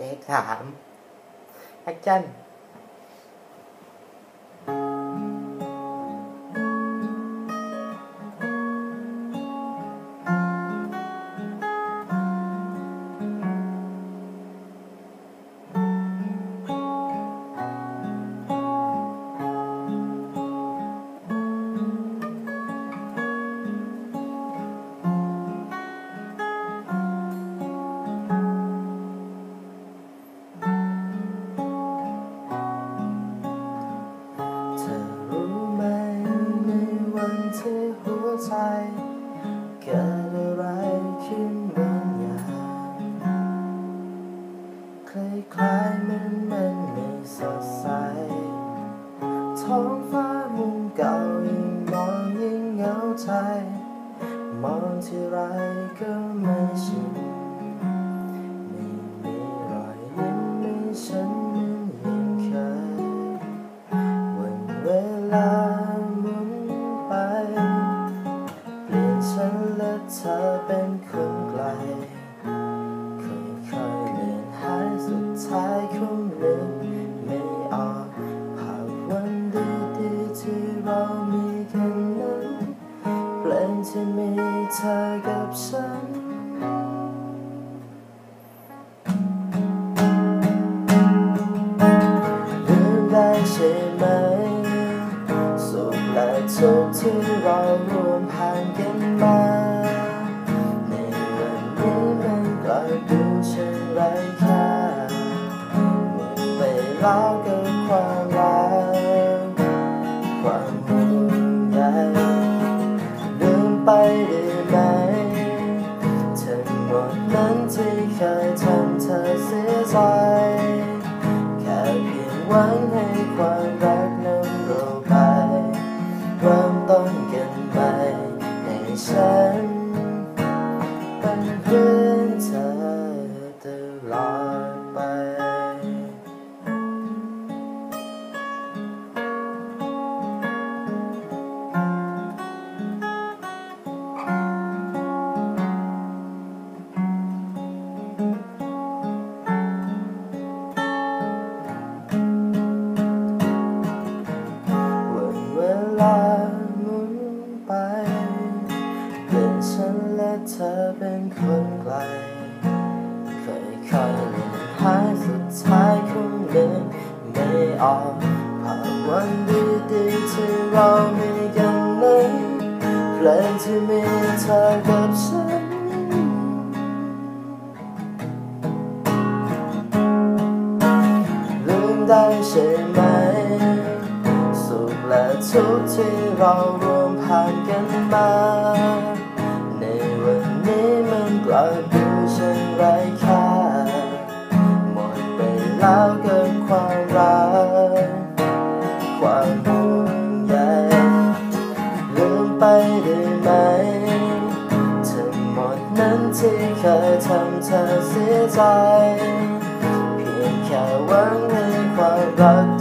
เทคสามแอคชั่น ใจ เกิดอะไรขึ้นบางอย่างคล้ายๆมันมันไม่สดใส ท้องฟ้ามุมเก่ายิ่งมองยิ่งเหงาใจ มองที่ไรก็ ทุกที่เรารวมผ่านกันมา ในวันนี้มันกลายดูเช่นไรค่าหมดไปแล้วกับความรักความห่วงใยลืมไปได้ไหมทั้งหมดนั้นที่เคยทำเธอเสียใจ แค่เพียงหวัง ใไกลค่อยๆเลือนหายสุดท้ายคงเดินไม่ออกภาพวันดีๆที่เรามีกันนั้นเพลงที่มีเธอกับฉันลืมได้ใช่ไหม สุขและทุกข์ที่เรารวมผ่านกันมา มันกดูเช่นไรค่าหมดไปแล้วกับความรัก ความห่วงใยลืมไปได้ไหมทั้งหมดนั้นที่เคยทำเธอเสียใจ เพียงแค่หวังให้ความรัก